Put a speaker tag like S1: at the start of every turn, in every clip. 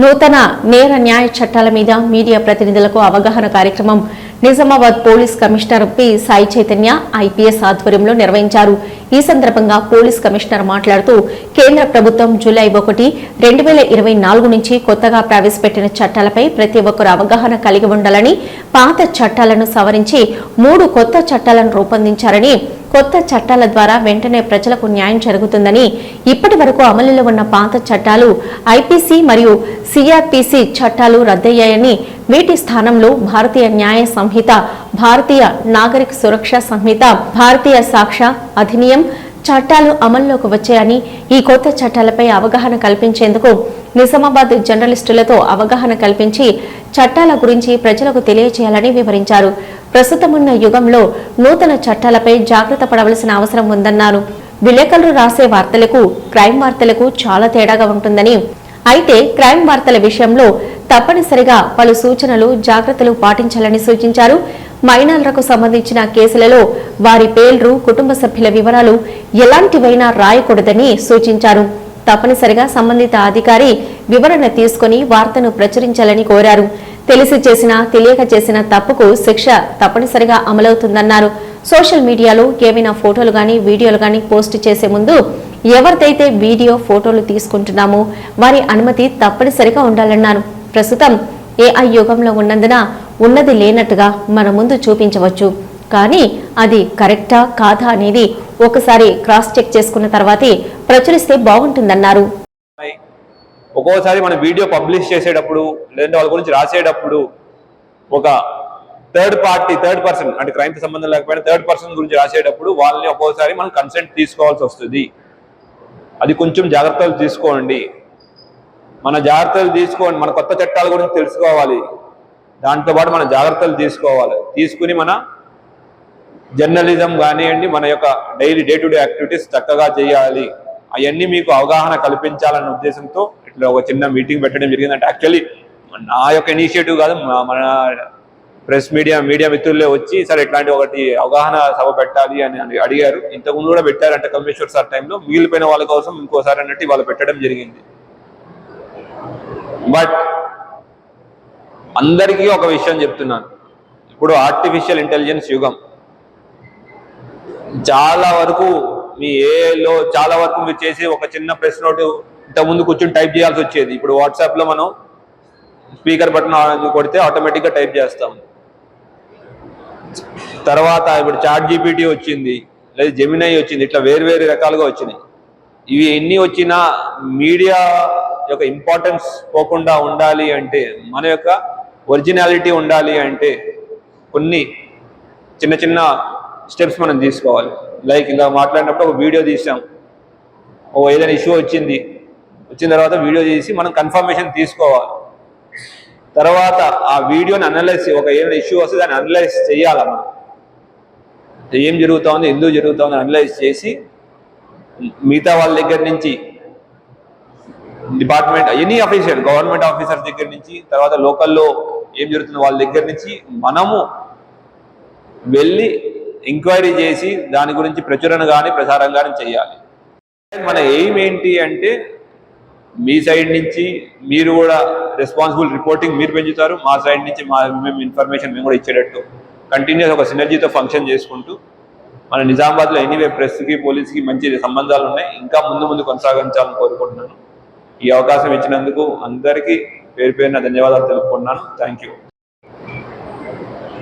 S1: నూతన నేర న్యాయ చట్టాల మీద మీడియా ప్రతినిధులకు అవగాహన కార్యక్రమం Nizamabad police commissioner P. Sai Chaitanya IPS ఆధ్వర్యంలో నిర్వహించారు. ఈ సందర్భంగా పోలీస్ కమిషనర్ మాట్లాడుతూ కేంద్ర ప్రభుత్వం జూలై ఒకటి రెండు వేల ఇరవై నాలుగు నుంచి కొత్తగా ప్రవేశపెట్టిన చట్టాలపై ప్రతి ఒక్కరు అవగాహన కలిగి ఉండాలని పాత చట్టాలను సవరించి మూడు కొత్త చట్టాలను రూపొందించారని కొత్త చట్టాల ద్వారా వెంటనే ప్రజలకు న్యాయం జరుగుతుందని ఇప్పటి వరకు అమలులో ఉన్న పాత చట్టాలు ఐపీసీ మరియు సిఆర్పిసి చట్టాలు రద్దయ్యాయని వీటి స్థానంలో భారతీయ న్యాయ సంహిత భారతీయ నాగరిక సురక్ష సంహిత భారతీయ సాక్ష్య అధినియం చట్టాలు అమల్లోకి వచ్చాయని ఈ కొత్త చట్టాలపై అవగాహన కల్పించేందుకు నిజామాబాద్ జర్నలిస్టులతో అవగాహన కల్పించి చట్టాల గురించి ప్రజలకు తెలియజేయాలని వివరించారు. ప్రస్తుతమున్న యుగంలో నూతన చట్టాలపై జాగ్రత్త పడవలసిన అవసరం ఉందన్నారు. విలేకరులు రాసే వార్తలకు క్రైమ్ వార్తలకు చాలా తేడాగా ఉంటుందని. అయితే క్రైమ్ వార్తల విషయంలో తప్పనిసరిగా పలు సూచనలు జాగ్రత్తలు పాటించాలని సూచించారు. మైనర్లకు సంబంధించిన కేసులలో వారి పేర్లు కుటుంబ సభ్యుల వివరాలు ఎలాంటివైనా రాయకూడదని సూచించారు. తప్పనిసరిగా సంబంధిత అధికారి వివరణ తీసుకుని వార్తను ప్రచురించాలని కోరారు. తెలిసి చేసిన తెలియక చేసిన తప్పుకు శిక్ష తప్పనిసరిగా అమలవుతుందన్నారు. సోషల్ మీడియాలో ఏవైనా ఫోటోలు కానీ వీడియోలు కానీ పోస్ట్ చేసే ముందు ఎవరిదైతే వీడియో ఫోటోలు తీసుకుంటున్నామో వారి అనుమతి తప్పనిసరిగా ఉండాలన్నారు. ప్రస్తుతం ఏఐ యుగంలో ఉన్నందున ఉన్నది లేనట్టుగా మన ముందు చూపించవచ్చు. కానీ అది కరెక్టా కాదా అనేది ఒకసారి క్రాస్ చెక్ చేసుకున్న తర్వాతే ప్రచురిస్తే బాగుంటుందన్నారు.
S2: ఒక్కోసారి మన వీడియో పబ్లిష్ చేసేటప్పుడు లేదంటే వాళ్ళ గురించి రాసేటప్పుడు ఒక థర్డ్ పార్టీ థర్డ్ పర్సన్ అంటే crime సంబంధం లేకపోయినా థర్డ్ పర్సన్ గురించి రాసేటప్పుడు వాళ్ళని ఒక్కోసారి మనం కన్సెంట్ తీసుకోవాల్సి వస్తుంది. అది కొంచెం జాగ్రత్తలు తీసుకోండి. మన జాగ్రత్తలు తీసుకోండి. మన కొత్త చట్టాల గురించి తెలుసుకోవాలి. దాంతో పాటు మన జాగ్రత్తలు తీసుకోవాలి. తీసుకుని మన జర్నలిజం కానివ్వండి మన యొక్క daily day to day activities చక్కగా చేయాలి. అవన్నీ మీకు అవగాహన కల్పించాలన్న ఉద్దేశంతో ఇట్లా ఒక చిన్న మీటింగ్ పెట్టడం జరిగింది అంటే యాక్చువల్లీ నా యొక్క ఇనిషియేటివ్ కాదు మన ప్రెస్ మీడియా మీడియా మిత్రులే వచ్చి సరే ఇట్లాంటి ఒకటి అవగాహన సభ పెట్టాలి అని అని అడిగారు. ఇంతకుముందు కూడా పెట్టారంటే కమేశ్వర్ సార్ టైంలో. మిగిలిపోయిన వాళ్ళ కోసం ఇంకోసారి అన్నట్టు వాళ్ళు పెట్టడం జరిగింది. బట్ అందరికీ ఒక విషయం చెప్తున్నాను. ఇప్పుడు ఆర్టిఫిషియల్ ఇంటెలిజెన్స్ యుగం. చాలా వరకు మీ ఏలో చాలా వరకు మీరు చేసి ఒక చిన్న ప్రెస్ నోట్ ఇంతకుముందు కూర్చొని టైప్ చేయాల్సి వచ్చేది. ఇప్పుడు వాట్సాప్లో మనం స్పీకర్ బటన్ కొడితే ఆటోమేటిక్గా టైప్ చేస్తాం. తర్వాత ఇప్పుడు చాట్ జీపీటీ వచ్చింది. లేదా జెమినై వచ్చింది. ఇట్లా వేరు వేరు రకాలుగా వచ్చినాయి. ఇవి ఎన్ని వచ్చినా మీడియా యొక్క ఇంపార్టెన్స్ పోకుండా ఉండాలి అంటే మన యొక్క ఒరిజినాలిటీ ఉండాలి అంటే కొన్ని చిన్న చిన్న స్టెప్స్ మనం తీసుకోవాలి. లైక్ ఇలా మాట్లాడినప్పుడు ఒక వీడియో తీసాం. ఓ ఏదైనా ఇష్యూ వచ్చింది వచ్చిన తర్వాత వీడియో తీసి మనం కన్ఫర్మేషన్ తీసుకోవాలి. తర్వాత ఆ వీడియోని అనలైజ్ ఒక ఏదైనా ఇష్యూ వస్తే దాన్ని అనలైజ్ చేయాలి మనం? ఏం జరుగుతోంది ఎందుకు జరుగుతోంది అనలైజ్ చేసి మిగతా వాళ్ళ దగ్గర నుంచి department any official government officer దగ్గర నుంచి తర్వాత లోకల్లో ఏం జరుగుతుంది వాళ్ళ దగ్గర నుంచి మనము వెళ్ళి ఎంక్వైరీ చేసి దాని గురించి ప్రచురణ కానీ ప్రసారం కానీ చేయాలి. మన ఎయిమ్ ఏంటి అంటే మీ సైడ్ నుంచి మీరు కూడా రెస్పాన్సిబుల్ రిపోర్టింగ్ మీరు పెంచుతారు మా సైడ్ నుంచి మా మేము ఇన్ఫర్మేషన్ మేము కూడా ఇచ్చేటట్టు కంటిన్యూస్ ఒక సినర్జీతో ఫంక్షన్ చేసుకుంటూ మన నిజామాబాద్లో ఎనీవే ప్రెస్కి పోలీస్కి మంచి సంబంధాలు ఉన్నాయి ఇంకా ముందు ముందు కొనసాగించాలని కోరుకుంటున్నాను. ఈ అవకాశం ఇచ్చినందుకు అందరికీ పేరు పేరున ధన్యవాదాలు తెలుపుకుంటున్నాను. థ్యాంక్ యూ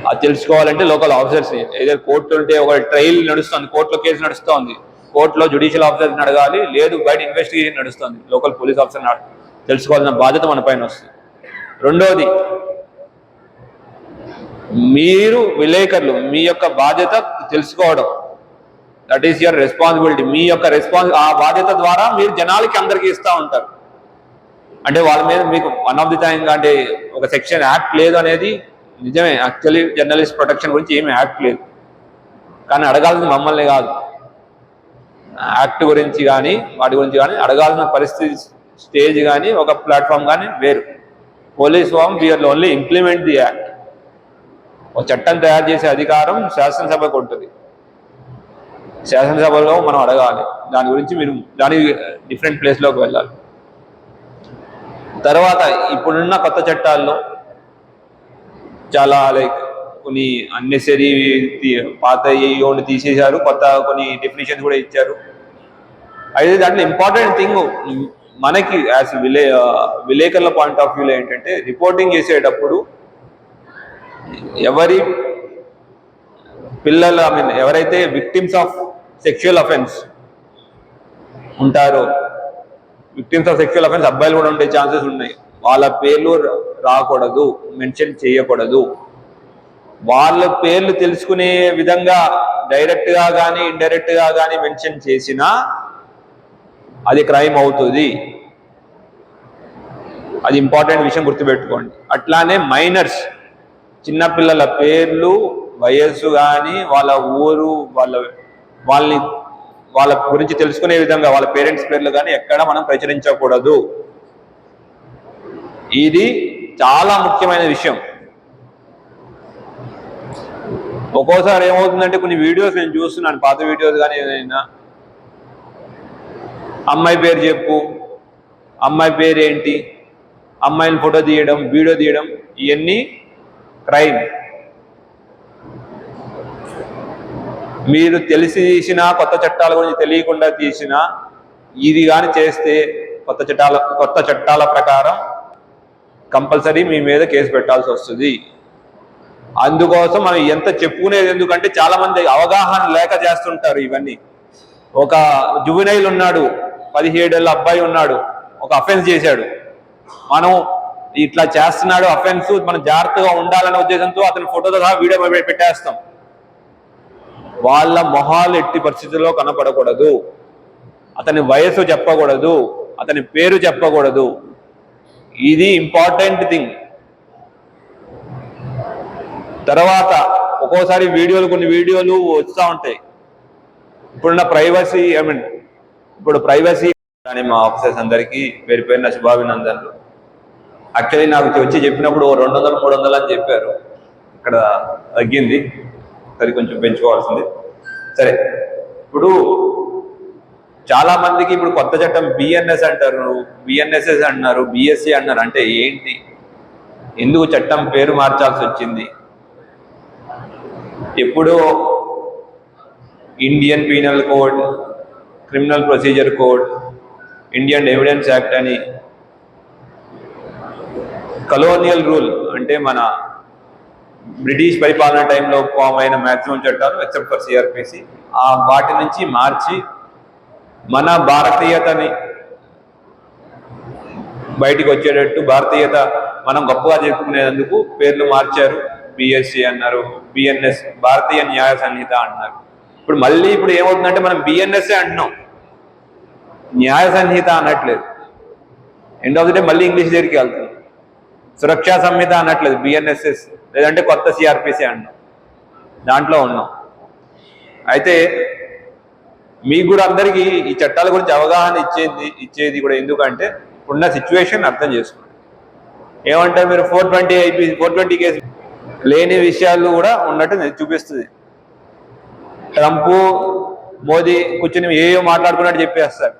S2: అది తెలుసుకోవాలంటే లోకల్ ఆఫీసర్స్ ఏదో కోర్టు ఉంటే ఒక ట్రయల్ నడుస్తుంది కోర్టులో కేసు నడుస్తోంది. కోర్టులో జుడిషియల్ ఆఫీసర్ని అడగాలి లేదు బయట ఇన్వెస్టిగేషన్ నడుస్తుంది. లోకల్ పోలీస్ ఆఫీసర్ తెలుసుకోవాల్సిన బాధ్యత మన పైన వస్తుంది. రెండోది మీరు విలేకరులు మీ యొక్క బాధ్యత తెలుసుకోవడం. దట్ ఈస్ యువర్ రెస్పాన్సిబిలిటీ మీ యొక్క రెస్పాన్స్ ఆ బాధ్యత ద్వారా మీరు జనాలకి అందరికీ ఇస్తూ ఉంటారు. అంటే వాళ్ళ మీద మీకు వన్ ఆఫ్ ది టైం అంటే ఒక సెక్షన్ యాక్ట్ లేదు అనేది నిజమే. యాక్చువల్లీ జర్నలిస్ట్ ప్రొటెక్షన్ గురించి ఏమి యాక్ట్ లేదు. కానీ అడగాల్సింది మమ్మల్ని కాదు. యాక్ట్ గురించి కానీ వాటి గురించి కానీ అడగాల్సిన పరిస్థితి స్టేజ్ కానీ ఒక ప్లాట్ఫామ్ కానీ వేరు. Police form we're only implement the act ఒక చట్టం తయారు చేసే అధికారం శాసనసభకు ఉంటుంది. శాసనసభలో మనం అడగాలి. దాని గురించి మీరు దాని డిఫరెంట్ ప్లేస్లోకి వెళ్ళాలి. తర్వాత ఇప్పుడున్న కొత్త చట్టాల్లో చాలా లైక్ కొన్ని అన్నెసరీ పాత ఏవోని తీసేశారు. కొత్త కొన్ని డెఫినేషన్స్ కూడా ఇచ్చారు. అయితే దాంట్లో ఇంపార్టెంట్ థింగ్ మనకి యాజ్ విలే విలేకరుల పాయింట్ ఆఫ్ వ్యూలో ఏంటంటే రిపోర్టింగ్ చేసేటప్పుడు ఎవరి పిల్లలు ఐ మీన్ ఎవరైతే విక్టిమ్స్ ఆఫ్ సెక్షువల్ అఫెన్స్ ఉంటారో విక్టిమ్స్ ఆఫ్ సెక్షువల్ అఫెన్స్ అబ్బాయిలు కూడా ఉండే ఛాన్సెస్ ఉన్నాయి. వాళ్ళ పేర్లు రాకూడదు మెన్షన్ చేయకూడదు. వాళ్ళ పేర్లు తెలుసుకునే విధంగా డైరెక్ట్గా కానీ ఇండైరెక్ట్గా కానీ మెన్షన్ చేసినా అది క్రైమ్ అవుతుంది. అది ఇంపార్టెంట్ విషయం గుర్తుపెట్టుకోండి. అట్లానే మైనర్స్ చిన్నపిల్లల పేర్లు వయస్సు కానీ వాళ్ళ ఊరు వాళ్ళ వాళ్ళని వాళ్ళ గురించి తెలుసుకునే విధంగా వాళ్ళ పేరెంట్స్ పేర్లు కానీ ఎక్కడ మనం ప్రచురించకూడదు. ఇది చాలా ముఖ్యమైన విషయం. ఒక్కోసారి ఏమవుతుందంటే కొన్ని వీడియోస్ నేను చూస్తున్నాను పాత వీడియోస్ కానీ ఏదైనా. అమ్మాయి పేరు చెప్పు అమ్మాయి పేరు ఏంటి అమ్మాయిని ఫోటో తీయడం వీడియో తీయడం ఇవన్నీ క్రైమ్. మీరు తెలిసి తీసినా కొత్త చట్టాల గురించి తెలియకుండా తీసినా ఇది కానీ చేస్తే కొత్త చట్టాల కొత్త చట్టాల ప్రకారం కంపల్సరీ మీ మీద కేసు పెట్టాల్సి వస్తుంది. అందుకోసం మనం ఎంత చెప్పుకునేది ఎందుకంటే చాలా మంది అవగాహన లేక చేస్తుంటారు ఇవన్నీ. ఒక జువినైల్ ఉన్నాడు పదిహేడేళ్ళ అబ్బాయి ఉన్నాడు ఒక అఫెన్స్ చేశాడు. మనం ఇట్లా చేస్తున్నాడు అఫెన్స్ మనం జాగ్రత్తగా ఉండాలనే ఉద్దేశంతో అతని ఫోటోతో సహా వీడియో పెట్టేస్తాం. వాళ్ళ మొహాలు ఎట్టి పరిస్థితుల్లో కనపడకూడదు. అతని వయసు చెప్పకూడదు. అతని పేరు చెప్పకూడదు. ఇది ఇంపార్టెంట్ థింగ్ తర్వాత ఒక్కోసారి వీడియోలు కొన్ని వీడియోలు వస్తూ ఉంటాయి. ఇప్పుడున్న ప్రైవసీ ఐ మీన్ ఇప్పుడు ప్రైవసీ కానీ మా ఆఫీసర్స్ అందరికీ పేరు పేరున శుభాభినందనలు. యాక్చువల్లీ నాకు వచ్చి చెప్పినప్పుడు రెండు వందలు మూడు వందలు అని చెప్పారు. ఇక్కడ తగ్గింది. అది కొంచెం పెంచుకోవాల్సింది. సరే ఇప్పుడు చాలా మందికి ఇప్పుడు కొత్త చట్టం బిఎన్ఎస్ అంటారు. బిఎన్ఎస్ఎస్ అంటున్నారు బిఎస్సి అంటున్నారు అంటే ఏంటి? ఎందుకు చట్టం పేరు మార్చాల్సి వచ్చింది? ఎప్పుడో Indian penal code criminal procedure code Indian evidence act అని కలోనియల్ రూల్ అంటే మన బ్రిటిష్ పరిపాలన టైంలో ఫామ్ అయిన మ్యాక్సిమం చట్టాలు ఎక్సెప్ట్ ఫర్ సిఆర్పిసి ఆ వాటి నుంచి మార్చి మన భారతీయతని బయటికి వచ్చేటట్టు భారతీయత మనం గొప్పగా చెప్పుకునేందుకు పేర్లు మార్చారు. బిఎస్సి అన్నారు బిఎన్ఎస్ భారతీయ న్యాయ సంహిత అన్నారు. ఇప్పుడు మళ్ళీ ఇప్పుడు ఏమవుతుందంటే మనం బిఎన్ఎస్ఏ అంటున్నాం. న్యాయ సంహిత అనట్లేదు. ఎండ్ ఆఫ్ డే మళ్ళీ ఇంగ్లీష్ దగ్గరికి వెళ్తున్నాం సురక్షా సంహిత అనట్లేదు బిఎన్ఎస్ఎస్ లేదంటే కొత్త సిఆర్పిసి అంటున్నాం దాంట్లో ఉన్నాం. అయితే మీకు కూడా అందరికీ ఈ చట్టాల గురించి అవగాహన ఇచ్చేది ఇచ్చేది కూడా ఎందుకంటే ఉన్న సిచ్యువేషన్ అర్థం చేసుకోండి. ఏమంటారు మీరు? Four twenty IP four twenty case లేని విషయాలు కూడా ఉన్నట్టు చూపిస్తుంది. ట్రంప్ మోదీ కూర్చొని ఏయో మాట్లాడుకున్నట్టు చెప్పేస్తారు.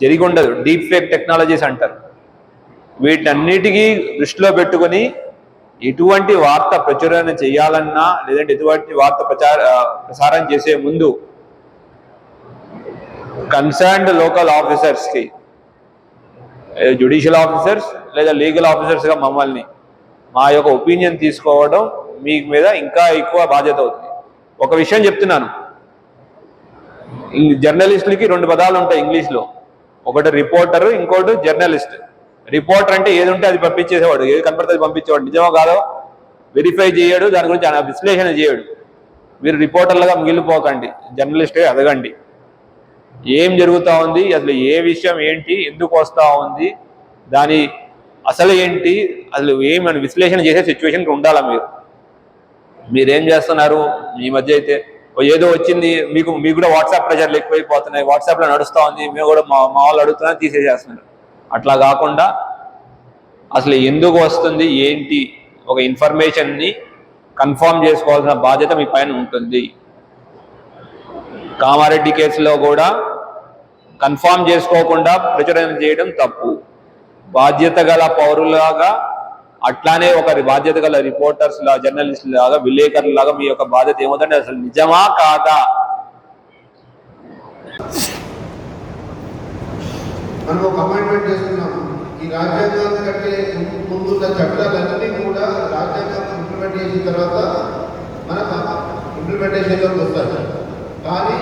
S2: జరిగి ఉండదు. డీప్ ఫేక్ టెక్నాలజీస్ అంటారు. వీటన్నిటికీ దృష్టిలో పెట్టుకొని ఎటువంటి వార్త ప్రచురణ చేయాలన్నా లేదంటే ఎటువంటి వార్త ప్రచార ప్రసారం చేసే ముందు కన్సర్న్డ్ లోకల్ ఆఫీసర్స్కి జ్యుడిషియల్ జుడిషియల్ ఆఫీసర్స్ లేదా లీగల్ ఆఫీసర్స్గా మమ్మల్ని మా యొక్క ఒపీనియన్ తీసుకోవడం మీ మీద ఇంకా ఎక్కువ బాధ్యత అవుతుంది. ఒక విషయం చెప్తున్నాను. జర్నలిస్టులకి రెండు పదాలు ఉంటాయి ఇంగ్లీష్లో. ఒకటి రిపోర్టర్ ఇంకోటి జర్నలిస్ట్ రిపోర్టర్ అంటే ఏది ఉంటే అది పంపించేసేవాడు. ఏది కనపడితే అది పంపించేవాడు. నిజమో కాదో వెరిఫై చేయడు. దాని గురించి ఆయన విశ్లేషణ చేయడు. మీరు రిపోర్టర్లుగా మిగిలిపోకండి. జర్నలిస్ట్గా ఎదగండి. ఏం జరుగుతూ ఉంది? అసలు ఏ విషయం ఏంటి? ఎందుకు వస్తూ ఉంది? దాని అసలు ఏంటి? అసలు ఏమని విశ్లేషణ చేసే సిచ్యువేషన్కి ఉండాలా మీరు? మీరేం చేస్తున్నారు? ఈ మధ్య అయితే ఏదో వచ్చింది. మీకు మీకు కూడా వాట్సాప్ ప్రెషర్లు ఎక్కువైపోతున్నాయి. వాట్సాప్లో నడుస్తూ ఉంది. మేము కూడా మా మా వాళ్ళు అడుగుతున్నా తీసేసేస్తున్నారు. అట్లా కాకుండా అసలు ఎందుకు వస్తుంది ఏంటి ఒక ఇన్ఫర్మేషన్ని కన్ఫర్మ్ చేసుకోవాల్సిన బాధ్యత మీ పైన ఉంటుంది. కామారెడ్డి కేసులో కూడా కన్ఫర్మ్ చేసుకోకుండా ప్రచురణ చేయడం తప్పు. బాధ్యత గల పౌరులాగా అట్లానే ఒక బాధ్యత గల రిపోర్టర్స్ లా జర్నలిస్ట్ లాగా విలేకరుల లాగా మీ యొక్క బాధ్యత ఏమవుతుంటే అసలు నిజమా కాదా?
S3: మనం ఒక అపాయింట్మెంట్ చేసుకున్నాం. ఈ రాజ్యాంగాన్ని కంటే ముందున్న చట్టాలన్నీ కూడా రాజ్యాంగం ఇంప్లిమెంట్ చేసిన తర్వాత మనకు ఇంప్లిమెంటేషన్లోకి వస్తాయి. కానీ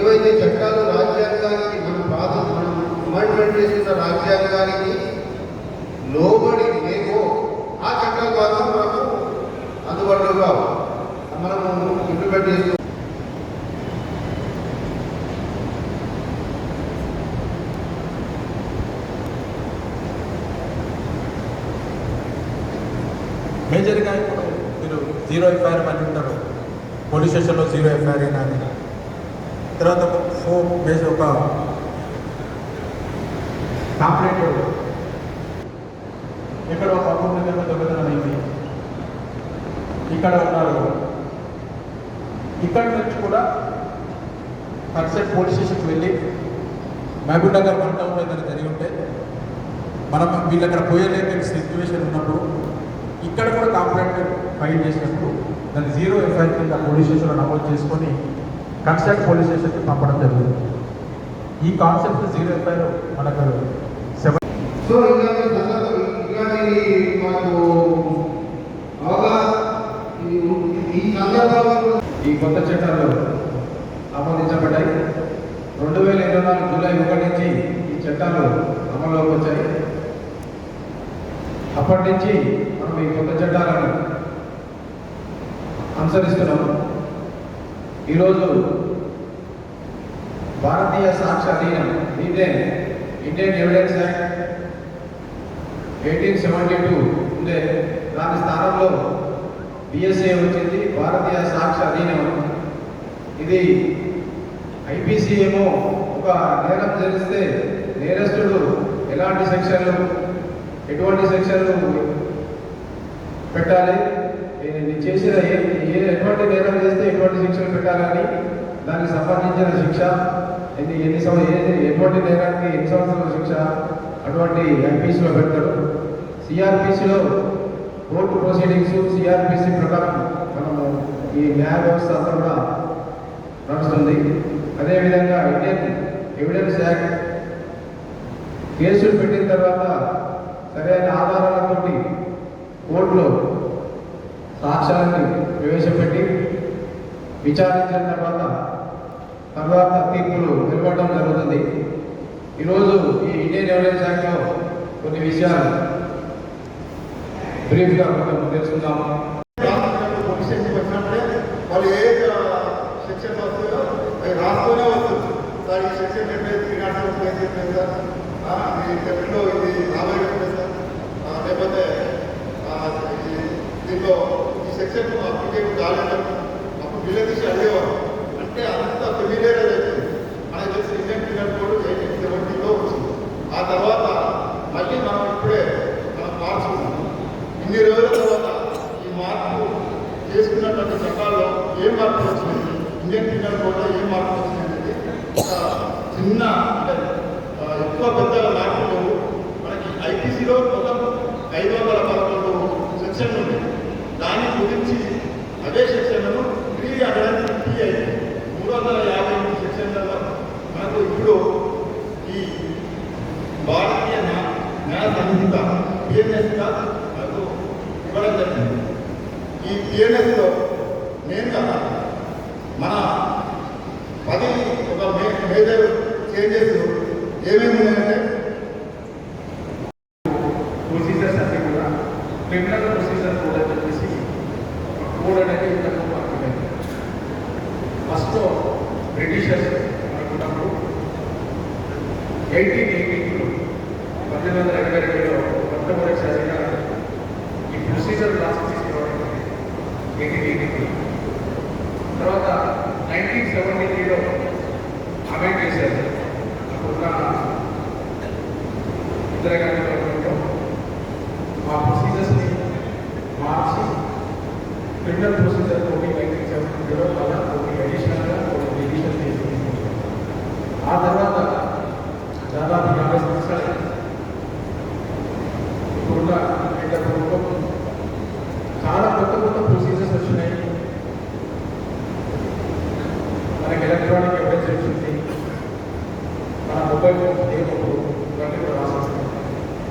S3: ఏవైతే చట్టాలు రాజ్యాంగానికి మనం ప్రాధ మనం అమెండ్మెంట్ చేసిన రాజ్యాంగానికి లోబడి లేవో ఆ చట్టాల ద్వారా మనకు అందుబాటులో కావు మనము ఇంప్లిమెంట్ చేసుకున్నాం
S4: మేజర్గా ఇప్పుడు మీరు జీరో ఎఫ్ఐఆర్ అని ఉంటారు. పోలీస్ స్టేషన్లో జీరో ఎఫ్ఐఆర్ అయినా అని. తర్వాత ఒక ఫోన్ బేస్ ఒక కాంప్లైంట్ ఇక్కడ ఒక అకౌంట్ దగ్గర దొంగతనం అయింది. ఇక్కడ ఉన్నారు. ఇక్కడ నుంచి కూడా కన్సెప్ట్ పోలీస్ స్టేషన్కి వెళ్ళి మహబూబ్ నగర్ వన్ టౌన్లో ఏదైనా జరిగి ఉంటే మనం వీళ్ళు అక్కడ పోయలేని సిచ్యువేషన్ ఉన్నప్పుడు ఇక్కడ కూడా కంప్లైంట్ ఫైల్ చేసినప్పుడు దాన్ని జీరో ఎఫ్ఐఆర్ కింద పోలీస్ స్టేషన్లో నమోదు చేసుకొని కన్సల్ట్ పోలీస్ స్టేషన్కి పంపడం జరుగుతుంది. ఈ కాన్సెప్ట్ జీరో ఎఫ్ఐఆర్ మనకు సెవెన్
S3: సో ఈ
S5: కొత్త చట్టాలు ఆమోదించబడ్డాయి రెండు వేల ఇరవై నాలుగు జూలై ఒకటి నుంచి ఈ చట్టాలు అమల్లోకి వచ్చాయి. అప్పటి నుంచి మీ ఈ కొత్త చట్టాలను అనుసరిస్తున్నాము. ఈరోజు భారతీయ సాక్షాధీనం అధీనం దీన్నే Indian evidence act eighteen seventy two ఉండే దాని స్థానంలో బిఎస్ఏ వచ్చింది. భారతీయ సాక్ష్య అధీనం ఇది ఐపీసీ ఏమో ఒక నేరం జరిగితే నేరస్తుడు ఎలాంటి సెక్షన్లు ఎటువంటి సెక్షన్లు పెట్టాలి. నేను చేసిన ఏ ఏ ఎటువంటి నేరం చేస్తే ఎటువంటి శిక్షలు పెట్టాలని దానికి సంబంధించిన శిక్ష ఎన్ని ఎన్ని సంవత్సరాలు ఏ ఎటువంటి నేరానికి ఎన్ని సంవత్సరాల శిక్ష అటువంటి ఎంపీసీలో పెడతారు. సిఆర్పిసిలో కోర్టు ప్రొసీడింగ్స్ సిఆర్పిసి ప్రకారం మనము ఈ న్యాయ వ్యవస్థ అంతా కూడా నడుస్తుంది. అదేవిధంగా ఇండియన్ ఎవిడెన్స్ యాక్ట్ కేసులు పెట్టిన తర్వాత సరైన ఆధారాలతోటి కోర్టులో సాక్ష్యాన్ని ప్రవేశపెట్టి విచారించిన తర్వాత తర్వాత తీర్పులు వెలువడడం జరుగుతుంది. ఈరోజు ఈ ఇండియన్ రెవెన్యూ శాఖలో కొన్ని విషయాలు బ్రీఫ్గా మనం తెలుసుకుందాము
S3: వాళ్ళు ఏ సెక్షన్ వస్తుందో అవి రాస్తూనే వస్తుంది. సార్ ఈ సెక్షన్ త్రీ నాట్ సెవెన్ చెప్పేది సార్. ఇది రాబోయే సార్ లేకపోతే ఈ- దీంట్లో ఈ సెక్షన్ అప్లికేట్ కాలేదు అప్పుడు బిల్లు తీసి అడిగేవారు. అంటే అంత ఫెమిలియర్ అయిపోయింది మనకు తెలిసి ఇండియన్ పిల్లల కోడ్ ఎయిటీన్ సెవెంటీలో వచ్చింది. ఆ తర్వాత మళ్ళీ మనం ఇప్పుడే మనం మార్చుకున్నాం ఇన్ని రోజుల తర్వాత ఈ మార్పు చేసుకున్నటువంటి చట్టాల్లో ఏం మార్పు వచ్చింది ఇండియన్ పిల్లల కోడ్లో ఏం మార్పు వచ్చింది అనేది చిన్న అంటే ఎక్కువ పెద్ద మార్పులు మనకి ఐటీసీలో మొత్తం ఐదు వందల పదకొండు సెక్షన్లు ఉన్నాయి. దాని గురించి అదే సెక్షన్లను త్రీ హండ్రెడ్ ఫిఫ్టీ అయింది మూడు వందల యాభై ఎనిమిది సెక్షన్లలో మనకు ఇప్పుడు ఈ భారతీయ న్యాయ సంహిత పిఎన్ఎస్గా మనకు ఇవ్వడం జరిగింది. ఈ పిఎన్ఎస్లో నేను కదా మన పది ఒక మే మేజర్ చేంజెస్ ఏమేమి ఉన్నాయంటే
S4: ప్రొసీజర్స్ అన్ని కూడా క్రిమినల్ ప్రొసీజర్ కోడ్ అని చెప్పేసి ఒక కోడ్ అనేది ఇంతకు అర్థమైంది ఫస్ట్ బ్రిటిషర్స్ అనుకున్నప్పుడు ఎయిటీన్ ఎయిటీ టూలో పద్దెనిమిది వందల ఎనభై రెండులో మొట్టమొదటిసారిగా ఈ ప్రొసీజర్ లాస్ట్ తీసుకోవడం ఎయిటీన్ ఎయిటీ తర్వాత నైన్టీన్ సెవెంటీ త్రీలో అమెండ్ చేశారు. అప్పుడున్న ఇందిరాగాంధీ గవర్నమెంట్లో. మా ప్రొసీజర్స్ని మార్చి క్రిమినల్ ప్రొసీజర్ కొన్ని నైన్టీన్ సెవెంటీ త్రీలో మళ్ళీ కొన్ని అడిషనల్గా కొన్ని రివిజన్ చేసి ఆ తర్వాత దాదాపు యాభై సంవత్సరాలు ఇప్పుడున్న కేంద్ర ప్రభుత్వం చాలా కొత్త కొత్త ప్రొసీజర్స్ వచ్చినాయి మనకి ఎలక్ట్రానిక్ ఎవిడెన్స్ ఉంది. మన మొబైల్ ఫోన్స్ లేనప్పుడు ఇవన్నీ కూడా రాసేస్తాం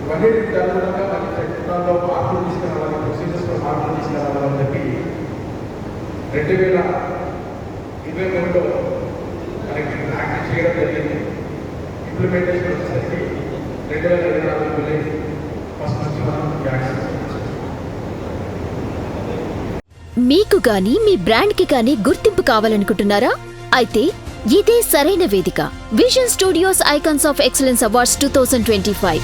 S4: ఇవన్నీ అనుగుణంగా మన చట్టాల్లో మార్పులు తీసుకురావాలి ప్రొసీజర్స్లో మార్పులు తీసుకురావాలని చెప్పి రెండు వేల ఇరవై మూడులో మనకి యాక్ట్ చేయడం జరిగింది. ఇంప్లిమెంటేషన్ వచ్చేసరికి రెండు వేల ఇరవై నాలుగు వెళ్ళి ఫస్ట్ నుంచి మనం యాక్ట్
S6: మీకు కానీ మీ బ్రాండ్కి కానీ గుర్తింపు కావాలనుకుంటున్నారా? అయితే ఇదే సరైన వేదిక. Vision studios icons of excellence awards two thousand twenty five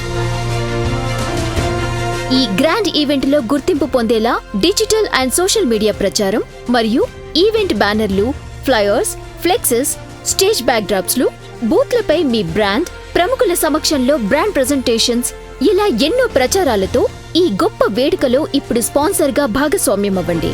S6: ఈ గ్రాండ్ ఈవెంట్లో గుర్తింపు పొందేలా డిజిటల్ అండ్ సోషల్ మీడియా ప్రచారం మరియు ఈవెంట్ బ్యానర్లు ఫ్లయర్స్ ఫ్లెక్సెస్ స్టేజ్ బ్యాక్డ్రాప్స్లు బూత్లపై మీ బ్రాండ్ ప్రముఖుల సమక్షంలో బ్రాండ్ ప్రెజెంటేషన్స్ ఇలా ఎన్నో ప్రచారాలతో ఈ గొప్ప వేడుకలో ఇప్పుడు స్పాన్సర్గా భాగస్వామ్యం అవ్వండి